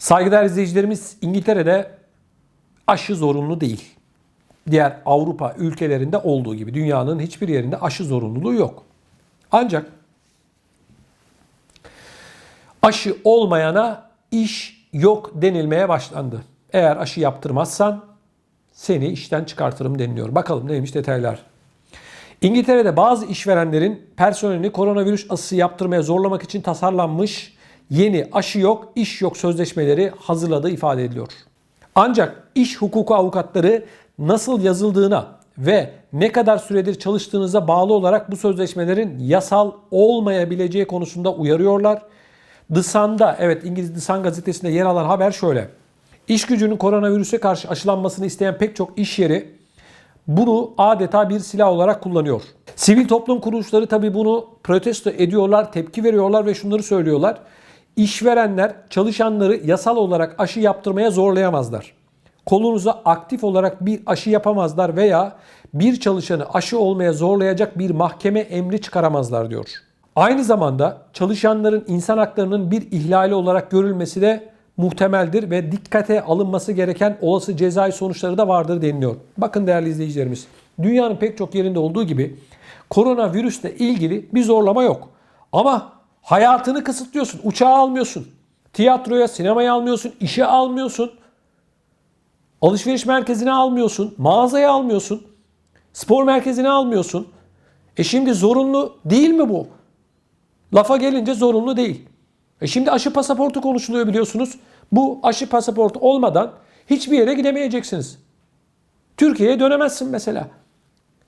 Saygıdeğer izleyicilerimiz İngiltere'de aşı zorunlu değil. Diğer Avrupa ülkelerinde olduğu gibi dünyanın hiçbir yerinde aşı zorunluluğu yok. Ancak aşı olmayana iş yok denilmeye başlandı. Eğer aşı yaptırmazsan seni işten çıkartırım deniliyor. Bakalım neymiş detaylar. İngiltere'de bazı işverenlerin personelini koronavirüs aşısı yaptırmaya zorlamak için tasarlanmış yeni aşı yok, iş yok sözleşmeleri hazırladığı ifade ediliyor. Ancak iş hukuku avukatları nasıl yazıldığına ve ne kadar süredir çalıştığınıza bağlı olarak bu sözleşmelerin yasal olmayabileceği konusunda uyarıyorlar. The Sun'da, evet İngiliz The Sun gazetesinde yer alan haber şöyle. İş gücünün koronavirüse karşı aşılanmasını isteyen pek çok iş yeri bunu adeta bir silah olarak kullanıyor. Sivil toplum kuruluşları tabii bunu protesto ediyorlar, tepki veriyorlar ve şunları söylüyorlar. İşverenler çalışanları yasal olarak aşı yaptırmaya zorlayamazlar. Kolunuza aktif olarak bir aşı yapamazlar veya bir çalışanı aşı olmaya zorlayacak bir mahkeme emri çıkaramazlar diyor. Aynı zamanda çalışanların insan haklarının bir ihlali olarak görülmesi de muhtemeldir ve dikkate alınması gereken olası cezai sonuçları da vardır deniliyor. Bakın değerli izleyicilerimiz, dünyanın pek çok yerinde olduğu gibi koronavirüsle ilgili bir zorlama yok. Ama hayatını kısıtlıyorsun, uçağa almıyorsun, tiyatroya, sinemaya almıyorsun, işe almıyorsun, alışveriş merkezine almıyorsun, mağazaya almıyorsun, spor merkezine almıyorsun. E şimdi zorunlu değil mi bu? Lafa gelince zorunlu değil. E şimdi aşı pasaportu konuşuluyor biliyorsunuz. Bu aşı pasaportu olmadan hiçbir yere gidemeyeceksiniz. Türkiye'ye dönemezsin mesela.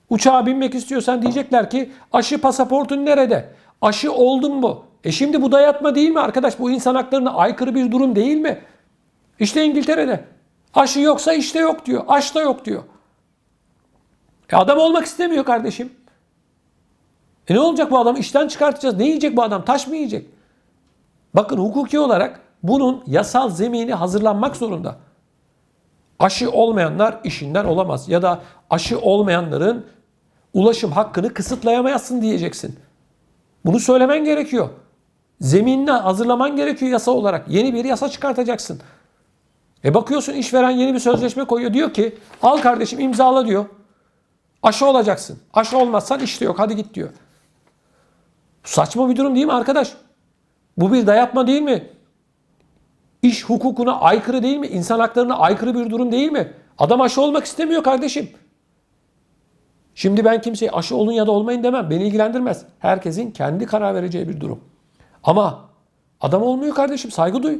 Uçağa binmek istiyorsan diyecekler ki aşı pasaportun nerede? Aşı oldun mu? E şimdi bu dayatma değil mi arkadaş? Bu insan haklarına aykırı bir durum değil mi? İşte İngiltere'de. Aşı yoksa işte yok diyor. Aş da yok diyor. E adam olmak istemiyor kardeşim. E ne olacak bu adamı? İşten çıkartacağız. Ne yiyecek bu adam? Taş mı yiyecek? Bakın hukuki olarak bunun yasal zemini hazırlanmak zorunda. Aşı olmayanlar işinden olamaz. Ya da aşı olmayanların ulaşım hakkını kısıtlayamazsın diyeceksin. Bunu söylemen gerekiyor. Zeminini hazırlaman gerekiyor yasa olarak. Yeni bir yasa çıkartacaksın. E bakıyorsun işveren yeni bir sözleşme koyuyor. Diyor ki al kardeşim imzala diyor. Aşı olacaksın. Aşı olmazsan işte yok hadi git diyor. Saçma bir durum değil mi arkadaş? Bu bir dayatma değil mi? İş hukukuna aykırı değil mi? İnsan haklarına aykırı bir durum değil mi? Adam aşı olmak istemiyor kardeşim. Şimdi ben kimseye aşı olun ya da olmayın demem. Beni ilgilendirmez. Herkesin kendi karar vereceği bir durum. Ama adam olmuyor kardeşim. Saygı duy.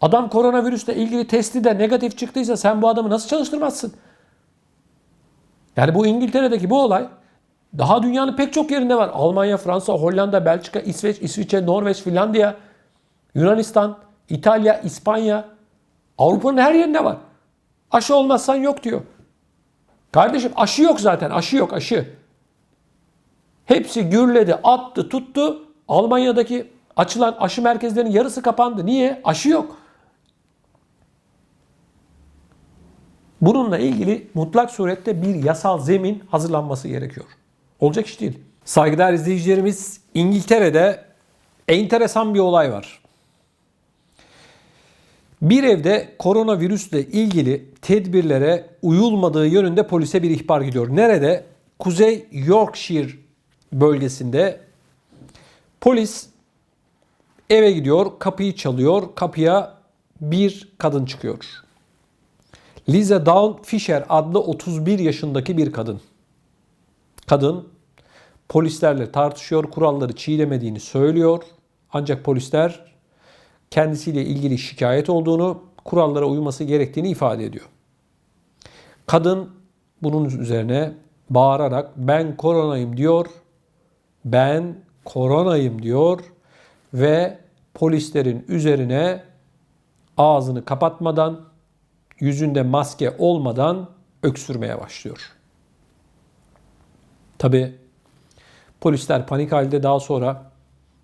Adam koronavirüsle ilgili testi de negatif çıktıysa sen bu adamı nasıl çalıştırmazsın? Yani bu İngiltere'deki bu olay daha dünyanın pek çok yerinde var. Almanya, Fransa, Hollanda, Belçika, İsveç, İsviçre, Norveç, Finlandiya, Yunanistan, İtalya, İspanya. Avrupa'nın her yerinde var. Aşı olmazsan yok diyor. Kardeşim aşı yok zaten. Aşı yok aşı. Hepsi gürledi, attı, tuttu. Almanya'daki açılan aşı merkezlerinin yarısı kapandı. Niye? Aşı yok. Bununla ilgili mutlak surette bir yasal zemin hazırlanması gerekiyor. Olacak iş değil. Saygıdeğer izleyicilerimiz İngiltere'de enteresan bir olay var. Bir evde koronavirüsle ilgili tedbirlere uyulmadığı yönünde polise bir ihbar gidiyor. Nerede? Kuzey Yorkshire bölgesinde polis eve gidiyor, kapıyı çalıyor. Kapıya bir kadın çıkıyor. Lisa Dawn Fisher adlı 31 yaşındaki bir kadın. Kadın polislerle tartışıyor, kuralları çiğnemediğini söylüyor. Ancak polisler kendisiyle ilgili şikayet olduğunu, kurallara uyması gerektiğini ifade ediyor. Kadın bunun üzerine bağırarak ben koronayım diyor. Ben koronayım diyor ve polislerin üzerine ağzını kapatmadan, yüzünde maske olmadan öksürmeye başlıyor. Tabi polisler panik halde daha sonra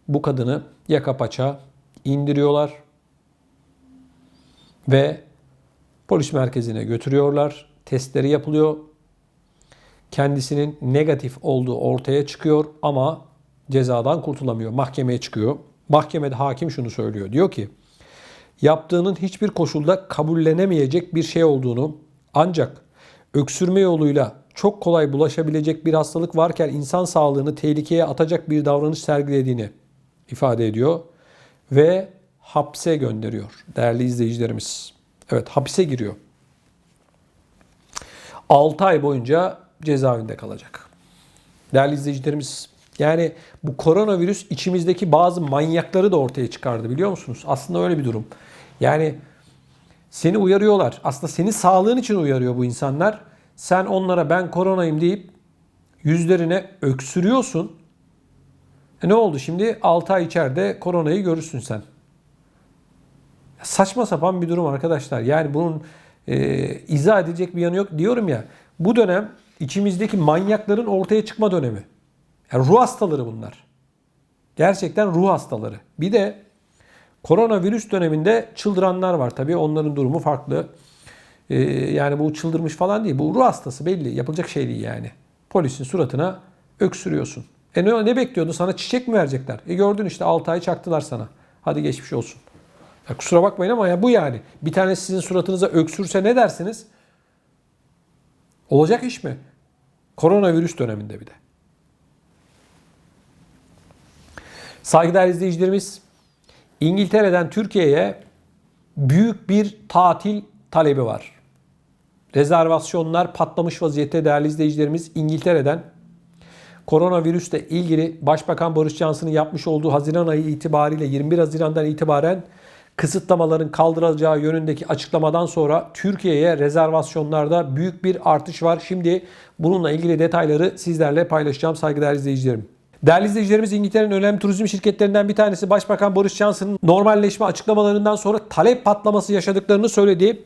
bu kadını yaka paça indiriyorlar ve polis merkezine götürüyorlar. Testleri yapılıyor. Kendisinin negatif olduğu ortaya çıkıyor ama cezadan kurtulamıyor. Mahkemeye çıkıyor. Mahkemede hakim şunu söylüyor. Diyor ki yaptığının hiçbir koşulda kabullenemeyecek bir şey olduğunu ancak öksürme yoluyla çok kolay bulaşabilecek bir hastalık varken insan sağlığını tehlikeye atacak bir davranış sergilediğini ifade ediyor ve hapse gönderiyor değerli izleyicilerimiz. Evet hapise giriyor. 6 ay boyunca cezaevinde kalacak. Değerli izleyicilerimiz yani bu koronavirüs içimizdeki bazı manyakları da ortaya çıkardı biliyor musunuz? Aslında öyle bir durum. Yani seni uyarıyorlar. Aslında senin sağlığın için uyarıyor bu insanlar. Sen onlara ben koronayım deyip yüzlerine öksürüyorsun. E ne oldu şimdi? 6 ay içeride koronayı görürsün sen. Saçma sapan bir durum arkadaşlar. Yani bunun e, izah edecek bir yanı yok. Diyorum ya bu dönem içimizdeki manyakların ortaya çıkma dönemi. Yani ruh hastaları bunlar. Gerçekten ruh hastaları. Bir de koronavirüs döneminde çıldıranlar var tabii. Onların durumu farklı. Ee, yani bu çıldırmış falan değil. Bu ruh hastası belli. Yapılacak şey değil yani. Polisin suratına öksürüyorsun. E ne, ne bekliyordu? Sana çiçek mi verecekler? E gördün işte 6 ay çaktılar sana. Hadi geçmiş olsun. Ya kusura bakmayın ama ya bu yani. Bir tane sizin suratınıza öksürse ne dersiniz? Olacak iş mi? Koronavirüs döneminde bir de. Saygıdeğer izleyicilerimiz, İngiltere'den Türkiye'ye büyük bir tatil talebi var. Rezervasyonlar patlamış vaziyette değerli izleyicilerimiz İngiltere'den koronavirüsle ilgili Başbakan Boris Johnson'ın yapmış olduğu Haziran ayı itibariyle 21 Haziran'dan itibaren kısıtlamaların kaldırılacağı yönündeki açıklamadan sonra Türkiye'ye rezervasyonlarda büyük bir artış var. Şimdi bununla ilgili detayları sizlerle paylaşacağım saygıdeğer izleyicilerim. Değerli izleyicilerimiz İngiltere'nin önemli turizm şirketlerinden bir tanesi Başbakan Boris Johnson'ın normalleşme açıklamalarından sonra talep patlaması yaşadıklarını söyledi.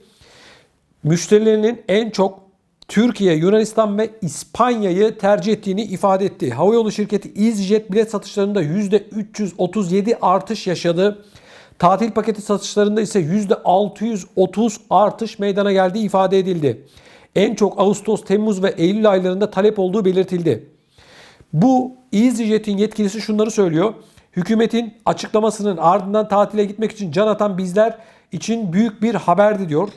Müşterilerinin en çok Türkiye, Yunanistan ve İspanya'yı tercih ettiğini ifade etti. Havayolu şirketi EasyJet bilet satışlarında %337 artış yaşadı. Tatil paketi satışlarında ise %630 artış meydana geldiği ifade edildi. En çok Ağustos, Temmuz ve Eylül aylarında talep olduğu belirtildi. Bu EasyJet'in yetkilisi şunları söylüyor. Hükümetin açıklamasının ardından tatile gitmek için can atan bizler için büyük bir haberdi diyor.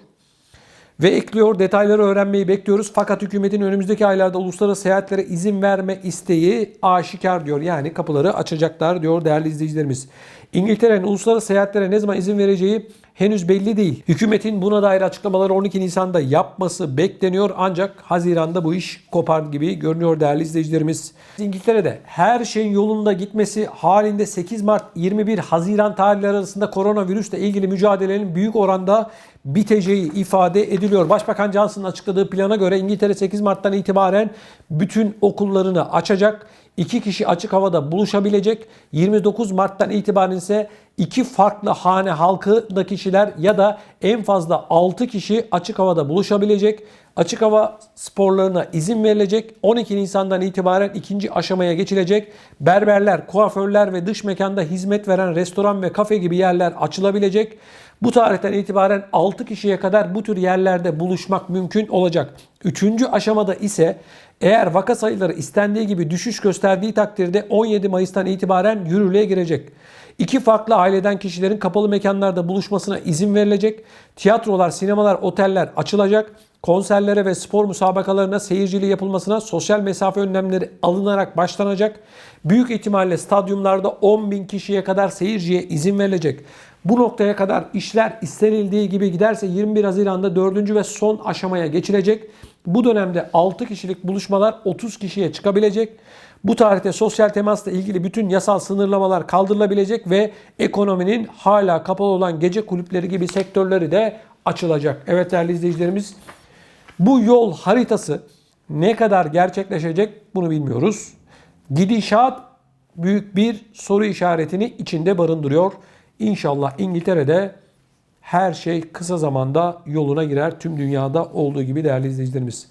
Ve ekliyor detayları öğrenmeyi bekliyoruz. Fakat hükümetin önümüzdeki aylarda uluslararası seyahatlere izin verme isteği aşikar diyor. Yani kapıları açacaklar diyor değerli izleyicilerimiz. İngiltere'nin uluslararası seyahatlere ne zaman izin vereceği henüz belli değil. Hükümetin buna dair açıklamaları 12 Nisan'da yapması bekleniyor ancak Haziran'da bu iş kopar gibi görünüyor değerli izleyicilerimiz. İngiltere'de her şeyin yolunda gitmesi halinde 8 Mart 21 Haziran tarihleri arasında koronavirüsle ilgili mücadelenin büyük oranda biteceği ifade ediliyor. Başbakan Johnson'ın açıkladığı plana göre İngiltere 8 Mart'tan itibaren bütün okullarını açacak. İki kişi açık havada buluşabilecek. 29 Mart'tan itibaren ise iki farklı hane halkında kişiler ya da en fazla 6 kişi açık havada buluşabilecek. Açık hava sporlarına izin verilecek. 12 Nisan'dan itibaren ikinci aşamaya geçilecek. Berberler, kuaförler ve dış mekanda hizmet veren restoran ve kafe gibi yerler açılabilecek. Bu tarihten itibaren 6 kişiye kadar bu tür yerlerde buluşmak mümkün olacak. Üçüncü aşamada ise eğer vaka sayıları istendiği gibi düşüş gösterdiği takdirde 17 Mayıs'tan itibaren yürürlüğe girecek. İki farklı aileden kişilerin kapalı mekanlarda buluşmasına izin verilecek. Tiyatrolar, sinemalar, oteller açılacak. Konserlere ve spor müsabakalarına seyirciliği yapılmasına sosyal mesafe önlemleri alınarak başlanacak. Büyük ihtimalle stadyumlarda 10 bin kişiye kadar seyirciye izin verilecek. Bu noktaya kadar işler istenildiği gibi giderse 21 Haziran'da 4. ve son aşamaya geçilecek. Bu dönemde 6 kişilik buluşmalar 30 kişiye çıkabilecek. Bu tarihte sosyal temasla ilgili bütün yasal sınırlamalar kaldırılabilecek ve ekonominin hala kapalı olan gece kulüpleri gibi sektörleri de açılacak. Evet değerli izleyicilerimiz bu yol haritası ne kadar gerçekleşecek bunu bilmiyoruz. Gidişat büyük bir soru işaretini içinde barındırıyor. İnşallah İngiltere'de her şey kısa zamanda yoluna girer. Tüm dünyada olduğu gibi değerli izleyicilerimiz.